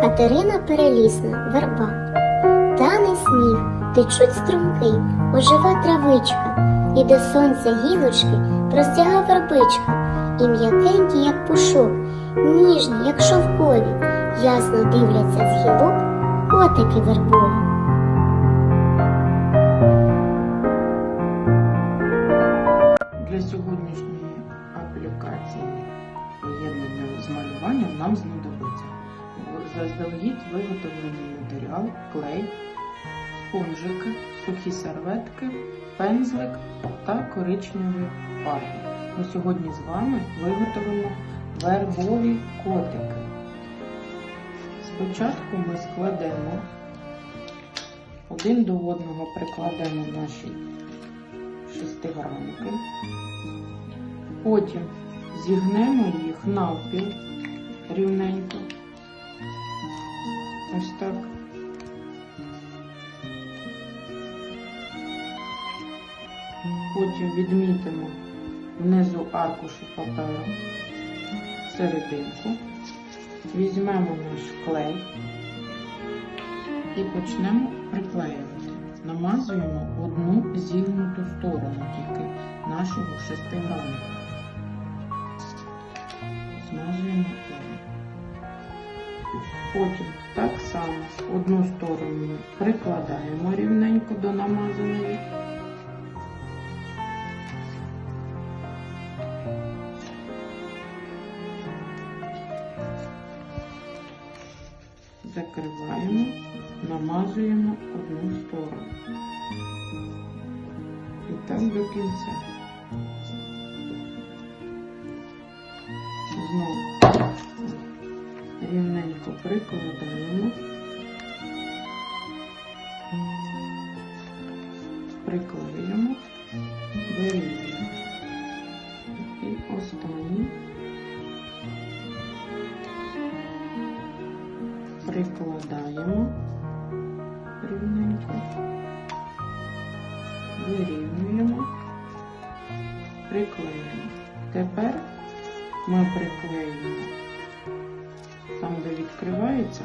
Катерина перелісна, верба. Тане сніг, течуть струмки, ожива травичка, і до сонця гілочки простяга вербичка, і м'якенькі, як пушок, ніжні, як шовкові, ясно дивляться з гілок котики вербові. Заздалегідь виготовлений матеріал, клей, спонжики, сухі серветки, пензлик та коричневі фарби. Ми сьогодні з вами виготовимо вербові котики. Спочатку ми складемо один до одного прикладемо наші шестигранники. Потім зігнемо їх навпіл рівненько. Ось так. Потім відмітимо внизу аркушу паперу серединку. Візьмемо наш клей і почнемо приклеювати. Намазуємо одну зігнуту сторону тільки нашого шестигранника. Змазуємо. Потім так само одну сторону прикладаємо рівненько до намазаної. Закриваємо, намазуємо одну сторону. І так до кінця. Знову рівненько прикладаємо. Приклеїмо, вирівнюємо. І останній прикладаємо рівненько, вирівнюємо, приклеїмо. Тепер ми приклеїмо там, де відкривається,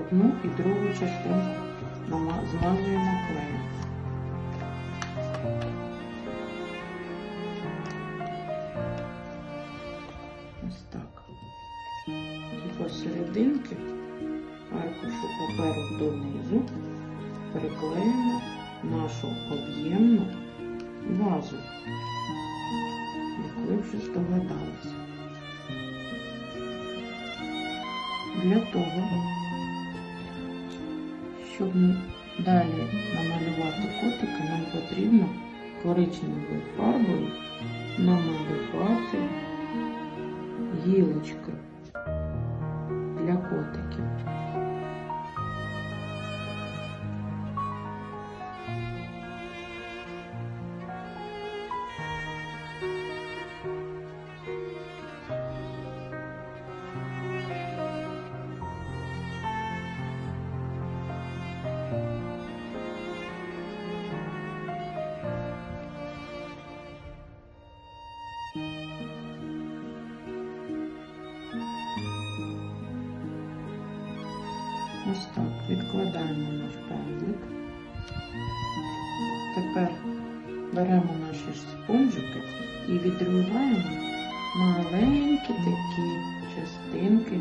одну і другу частинку нама- змазуємо клеєм. Ось так. І посерединки аркушу паперу донизу приклеїмо нашу об'ємну вазу, як ви вже здогадалися. Для того, щоб далі намалювати котика, нам потрібно коричневою фарбою намалювати гілочки для котиків. Ось відкладаємо наш пензлик. Тепер беремо наші спонжики і відриваємо маленькі такі частинки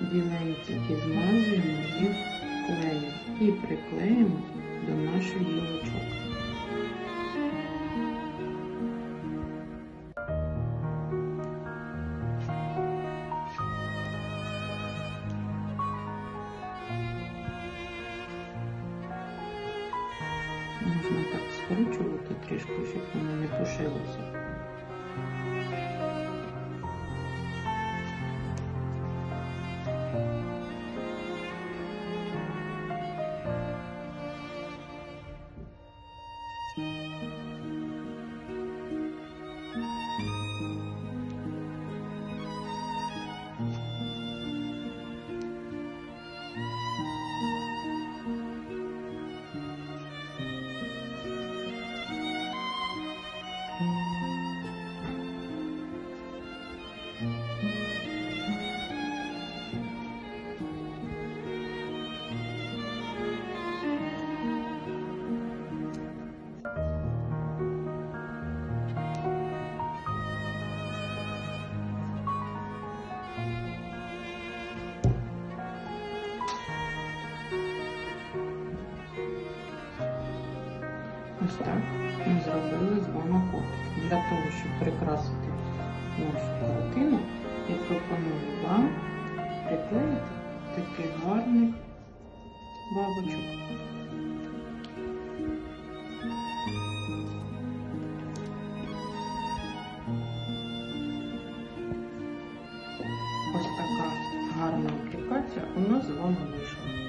біленькі і змазуємо їх клеєм і приклеїмо до наших гілочок. Можна так скручувати трішки, щоб воно не пошилося. Ось так ми зробили з вами котик. Для того, щоб прикрасити нашу картину, я пропоную вам приклеїти таких гарних бабочок. Ось така гарна аплікація у нас з вами вийшла.